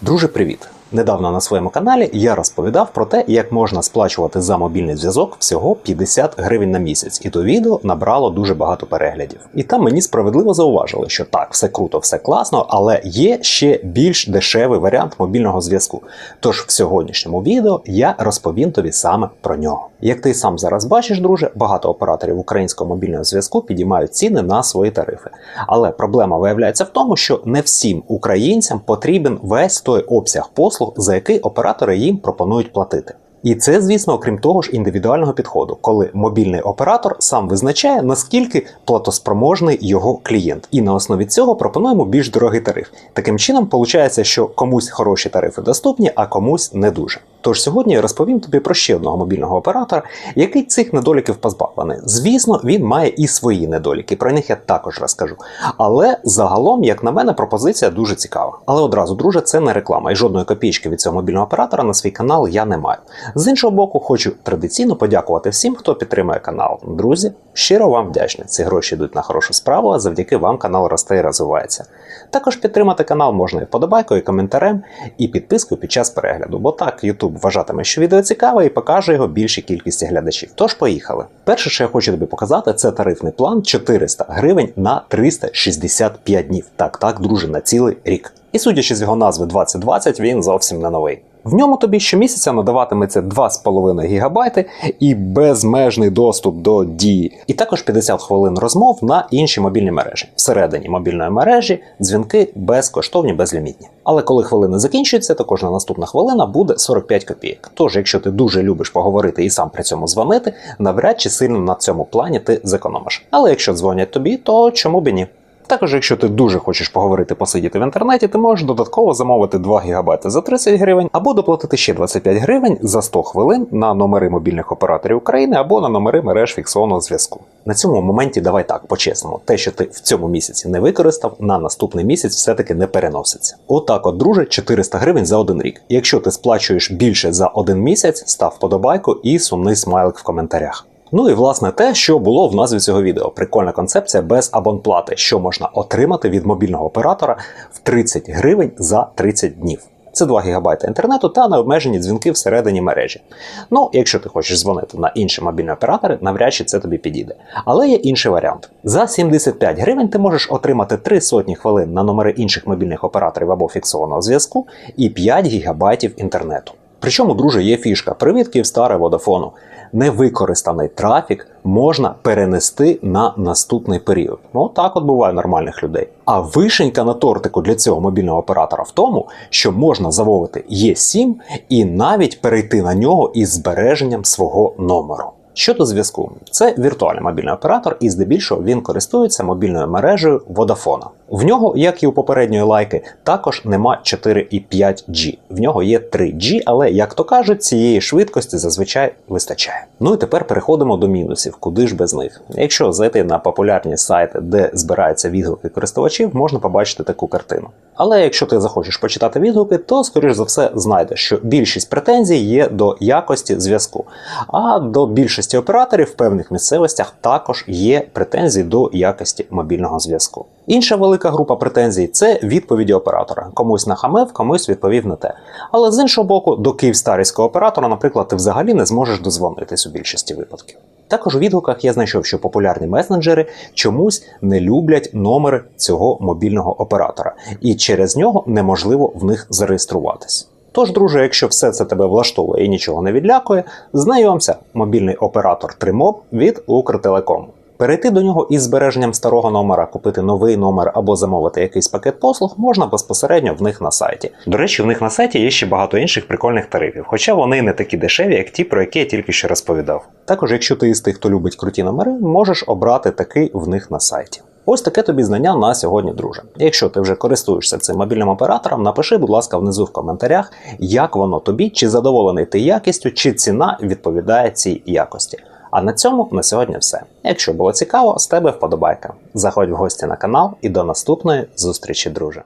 Друже, привіт! Недавно на своєму каналі я розповідав про те, як можна сплачувати за мобільний зв'язок всього 50 гривень на місяць, і то відео набрало дуже багато переглядів. І там мені справедливо зауважили, що так, все круто, все класно, але є ще більш дешевий варіант мобільного зв'язку. Тож в сьогоднішньому відео я розповім тобі саме про нього. Як ти сам зараз бачиш, друже, багато операторів українського мобільного зв'язку підіймають ціни на свої тарифи. Але проблема виявляється в тому, що не всім українцям потрібен весь той обсяг послуг, за який оператори їм пропонують платити. І це, звісно, окрім того ж, індивідуального підходу, коли мобільний оператор сам визначає, наскільки платоспроможний його клієнт, і на основі цього пропонуємо більш дорогий тариф. Таким чином, виходить, що комусь хороші тарифи доступні, а комусь не дуже. Тож сьогодні я розповім тобі про ще одного мобільного оператора, який цих недоліків позбавлений. Звісно, він має і свої недоліки, про них я також розкажу. Але загалом, як на мене, пропозиція дуже цікава. Але одразу, друже, це не реклама, і жодної копійки від цього мобільного оператора на свій канал я не маю. З іншого боку, хочу традиційно подякувати всім, хто підтримує канал. Друзі, щиро вам вдячний. Ці гроші йдуть на хорошу справу, а завдяки вам канал росте і розвивається. Також підтримати канал можна і вподобайкою, і коментарем, і підпискою під час перегляду, бо так YouTube вважатиме, що відео цікаве і покаже його більшій кількості глядачів. Тож поїхали. Перше, що я хочу тобі показати, це тарифний план 400 гривень на 365 днів. Так, так, друже, на цілий рік. І судячи з його назви 2020, він зовсім не новий. В ньому тобі щомісяця надаватиметься 2,5 ГБ і безмежний доступ до дії, і також 50 хвилин розмов на інші мобільні мережі. Всередині мобільної мережі дзвінки безкоштовні, безлімітні. Але коли хвилини закінчуються, то кожна наступна хвилина буде 45 копійок. Тож, якщо ти дуже любиш поговорити і сам при цьому дзвонити, навряд чи сильно на цьому плані ти зекономиш. Але якщо дзвонять тобі, то чому б і ні? Також, якщо ти дуже хочеш поговорити, посидіти в інтернеті, ти можеш додатково замовити 2 ГБ за 30 гривень або доплатити ще 25 гривень за 100 хвилин на номери мобільних операторів України або на номери мереж фіксованого зв'язку. На цьому моменті давай так по-чесному, те, що ти в цьому місяці не використав, на наступний місяць все-таки не переноситься. Отак, от, друже, 400 гривень за один рік. Якщо ти сплачуєш більше за один місяць, став вподобайку і сумний смайлик в коментарях. Ну і власне те, що було в назві цього відео. Прикольна концепція без абонплати, що можна отримати від мобільного оператора в 30 гривень за 30 днів. Це 2 ГБ інтернету та необмежені дзвінки всередині мережі. Ну, якщо ти хочеш дзвонити на інші мобільні оператори, навряд чи це тобі підійде. Але є інший варіант. За 75 гривень ти можеш отримати 3 сотні хвилин на номери інших мобільних операторів або фіксованого зв'язку і 5 ГБ інтернету. Причому, друже, є фішка. Привіт, Київстаре Водофону невикористаний трафік можна перенести на наступний період. Ну так от буває нормальних людей. А вишенька на тортику для цього мобільного оператора в тому, що можна замовити Є7 і навіть перейти на нього із збереженням свого номеру. Щодо зв'язку, це віртуальний мобільний оператор, і здебільшого він користується мобільною мережею Vodafone. В нього, як і у попередньої лайки, також нема 4,5G. В нього є 3G, але, як то кажуть, цієї швидкості зазвичай вистачає. Ну і тепер переходимо до мінусів, куди ж без них. Якщо зайти на популярні сайти, де збираються відгуки користувачів, можна побачити таку картину. Але якщо ти захочеш почитати відгуки, то, скоріш за все, знайдеш, що більшість претензій є до якості зв'язку, а до більшості операторів в певних місцевостях також є претензії до якості мобільного зв'язку. Інша велика група претензій це відповіді оператора. Комусь нахамив, комусь відповів на те. Але з іншого боку, до київстарського оператора, наприклад, ти взагалі не зможеш дозвонитись у більшості випадків. Також у відгуках я знайшов, що популярні месенджери чомусь не люблять номери цього мобільного оператора, і через нього неможливо в них зареєструватись. Тож, друже, якщо все це тебе влаштовує і нічого не відлякує, знайомся, мобільний оператор Тримоб від Укртелекому. Перейти до нього із збереженням старого номера, купити новий номер або замовити якийсь пакет послуг можна безпосередньо в них на сайті. До речі, в них на сайті є ще багато інших прикольних тарифів, хоча вони не такі дешеві, як ті, про які я тільки що розповідав. Також, якщо ти із тих, хто любить круті номери, можеш обрати такий в них на сайті. Ось таке тобі знання на сьогодні, друже. Якщо ти вже користуєшся цим мобільним оператором, напиши, будь ласка, внизу в коментарях, як воно тобі, чи задоволений ти якістю, чи ціна відповідає цій якості. А на цьому на сьогодні все. Якщо було цікаво, з тебе вподобайка. Заходь в гості на канал і до наступної зустрічі, друже.